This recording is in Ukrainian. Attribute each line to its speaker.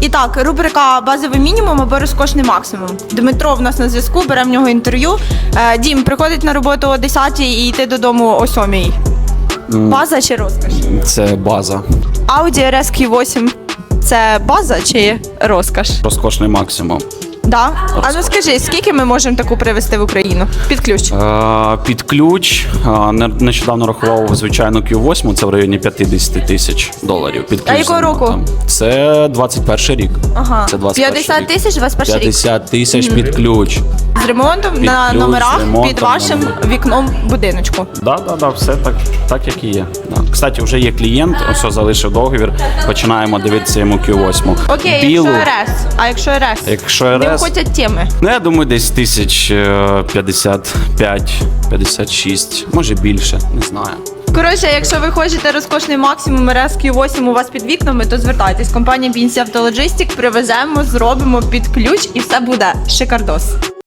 Speaker 1: І так, рубрика базовий мінімум або розкошний максимум. Дмитро в нас на зв'язку, бере в нього інтерв'ю. Е, Дім приходить на роботу о 10 і йти додому о 7. База чи розкош?
Speaker 2: Це база.
Speaker 1: Audi RS Q8 це база чи розкош?
Speaker 2: Розкошний максимум.
Speaker 1: Да. А ну скажи, скільки ми можемо таку привезти в Україну? Під ключ.
Speaker 2: Е, Під ключ е, не- нещодавно рахував звичайну Q8, це в районі 50 тисяч доларів. Під ключ
Speaker 1: А якого року?
Speaker 2: ремонтом. Це 21 рік.
Speaker 1: Ага.
Speaker 2: Це 21
Speaker 1: 50
Speaker 2: рік.
Speaker 1: тисяч 21 рік.
Speaker 2: 50 тисяч під ключ.
Speaker 1: З ремонтом
Speaker 2: Під
Speaker 1: на
Speaker 2: ключ,
Speaker 1: номерах
Speaker 2: з ремонтом
Speaker 1: під вашим
Speaker 2: номерах.
Speaker 1: вікном будиночку.
Speaker 2: Да, да, да, все так, так як і є. Да. Кстати, вже є клієнт, ось залишив договір. Починаємо дивитися йому Q8.
Speaker 1: Окей,
Speaker 2: Білу.
Speaker 1: якщо РС. А якщо РС?
Speaker 2: Якщо РС,
Speaker 1: виходять теми.
Speaker 2: ну я думаю, десь тисяч е, 55, 56, може більше, не знаю.
Speaker 1: Коротше, якщо ви хочете розкошний максимум РС Q8 у вас під вікнами, то звертайтесь. Компанія Бінсі Автологистик привеземо, зробимо під ключ і все буде шикардос.